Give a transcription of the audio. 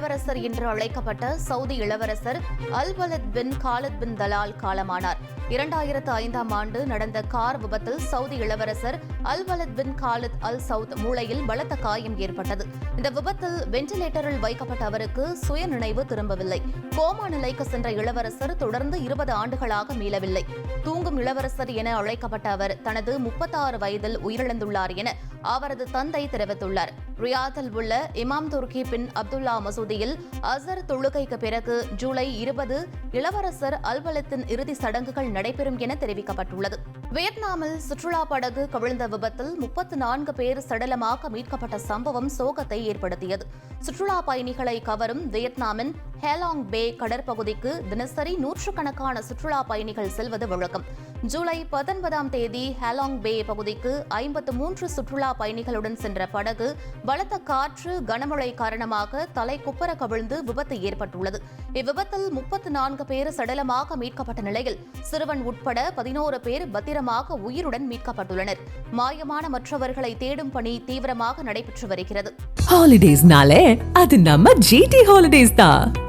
இளவரசர் என்று அழைக்கப்பட்ட சவுதி இளவரசர் அல்வலத் பின் காலத் பின் தலால் காலமானார். இரண்டாயிரத்து ஐந்தாம் ஆண்டு நடந்த கார் விபத்தில் சவுதி இளவரசர் அல்வலத் பின் காலித் அல் சவுத் மூளையில் பலத்த காயம் ஏற்பட்டது. இந்த விபத்தில் வெண்டிலேட்டரில் வைக்கப்பட்ட அவருக்கு சுயநினைவு திரும்பவில்லை. கோமா நிலைக்கு சென்ற இளவரசர் தொடர்ந்து இருபது ஆண்டுகளாக மீளவில்லை. தூங்கும் இளவரசர் என அழைக்கப்பட்ட அவர் தனது முப்பத்தாறு வயதில் உயிரிழந்துள்ளார் என அவரது தந்தை தெரிவித்துள்ளார். ரியாத்தில் உள்ள இமாம் துர்கி பின் அப்துல்லா மசூதியில் அசர் தொழுகைக்கு பிறகு ஜூலை இருபது இளவரசர் அல்வலத்தின் இறுதி சடங்குகள் நடைபெறும் என தெரிவிக்கப்பட்டுள்ளது. வியட்நாமில் சுற்றுலா படகு கவிழ்ந்த விபத்தில் முப்பத்து நான்கு பேர் சடலமாக மீட்கப்பட்ட சம்பவம் சோகத்தை ஏற்படுத்தியது. சுற்றுலா பயணிகளை கவரும் வியட்நாமின் ஹேலாங் பே கடற்பகுதிக்கு தினசரி நூற்றுக்கணக்கான சுற்றுலா பயணிகள் செல்வது வழக்கம். ஜூலை பத்தொன்பதாம் தேதி ஹேலாங் பே பகுதிக்கு ஐம்பத்து மூன்று சுற்றுலா பயணிகளுடன் சென்ற படகு பலத்த காற்று கனமழை காரணமாக தலை குப்பர கவிழ்ந்து விபத்து ஏற்பட்டுள்ளது. இவ்விபத்தில் முப்பத்து நான்கு பேர் சடலமாக மீட்கப்பட்ட நிலையில் சிறுவன் உட்பட பதினோரு பேர் பத்திரமாக உயிருடன் மீட்கப்பட்டுள்ளனர். மாயமான மற்றவர்களை தேடும் பணி தீவிரமாக நடைபெற்று வருகிறது. ஹாலிடேஸ்னாலே அது நம்ம ஜிடி ஹாலிடேஸ் தான்.